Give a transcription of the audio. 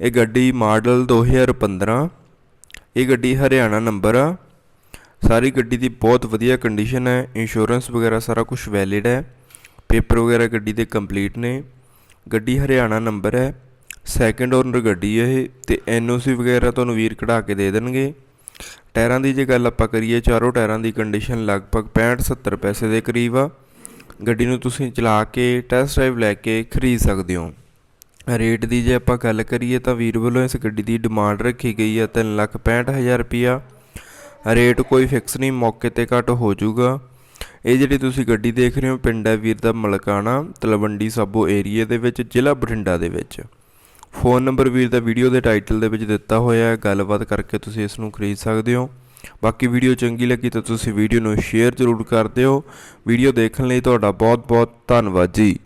ਇਹ ਗੱਡੀ ਮਾਡਲ 2015 ਇਹ ਗੱਡੀ ਹਰਿਆਣਾ ਨੰਬਰ ਆ। ਸਾਰੀ ਗੱਡੀ ਦੀ ਬਹੁਤ ਵਧੀਆ ਕੰਡੀਸ਼ਨ ਹੈ ਇੰਸ਼ੋਰੈਂਸ ਵਗੈਰਾ ਸਾਰਾ ਕੁਝ ਵੈਲਿਡ ਹੈ ਪੇਪਰ ਵਗੈਰਾ ਗੱਡੀ ਦੇ ਕੰਪਲੀਟ ਨੇ। ਗੱਡੀ ਹਰਿਆਣਾ ਨੰਬਰ ਹੈ ਸੈਕੰਡ ਓਨਰ ਗੱਡੀ ਹੈ ਇਹ, ਤੇ ਐਨਓਸੀ ਵਗੈਰਾ ਤੁਹਾਨੂੰ ਵੀਰ ਕਢਾ ਕੇ ਦੇ ਦੇਣਗੇ। ਟਾਇਰਾਂ ਦੀ ਜੇ ਗੱਲ ਆਪਾਂ ਕਰੀਏ, ਚਾਰੋਂ ਟਾਇਰਾਂ ਦੀ ਕੰਡੀਸ਼ਨ ਲਗਭਗ 65 70 ਪੈਸੇ ਦੇ ਕਰੀਬ ਆ। ਗੱਡੀ ਨੂੰ ਤੁਸੀਂ ਚਲਾ ਕੇ ਟੈਸਟ ਡਰਾਈਵ ਲੈ ਕੇ ਖਰੀਦ ਸਕਦੇ ਹੋ। ਰੇਟ ਦੀ ਜੇ ਆਪਾਂ ਗੱਲ ਕਰੀਏ ਤਾਂ ਵੀਰ ਵੱਲੋਂ ਇਸ ਗੱਡੀ ਦੀ ਡਿਮਾਂਡ ਰੱਖੀ ਗਈ ਹੈ 365000 ਰੁਪਿਆ ਰੇਟ ਕੋਈ ਫਿਕਸ ਨਹੀਂ, ਮੌਕੇ ਤੇ ਘੱਟ ਹੋ ਜਾਊਗਾ। ਇਹ ਜਿਹੜੀ ਤੁਸੀਂ ਗੱਡੀ ਦੇਖ ਰਹੇ ਹੋ, ਪਿੰਡ ਹੈ ਵੀਰ ਦਾ ਮਲਕਾਣਾ, ਤਲਵੰਡੀ ਸਾਬੋ ਏਰੀਆ ਦੇ ਵਿੱਚ, ਜ਼ਿਲ੍ਹਾ ਬਠਿੰਡਾ ਦੇ ਵਿੱਚ। ਫੋਨ ਨੰਬਰ ਵੀਰ ਦਾ ਵੀਡੀਓ ਦੇ ਟਾਈਟਲ ਦੇ ਵਿੱਚ ਦਿੱਤਾ ਹੋਇਆ ਹੈ, ਗੱਲਬਾਤ ਕਰਕੇ ਤੁਸੀਂ ਇਸ ਨੂੰ ਖਰੀਦ ਸਕਦੇ ਹੋ। ਬਾਕੀ ਵੀਡੀਓ ਚੰਗੀ ਲੱਗੀ ਤਾਂ ਤੁਸੀਂ ਵੀਡੀਓ ਨੂੰ ਸ਼ੇਅਰ ਜ਼ਰੂਰ ਕਰ ਦਿਓ। ਵੀਡੀਓ ਦੇਖਣ ਲਈ ਤੁਹਾਡਾ ਬਹੁਤ ਬਹੁਤ ਧੰਨਵਾਦ ਜੀ।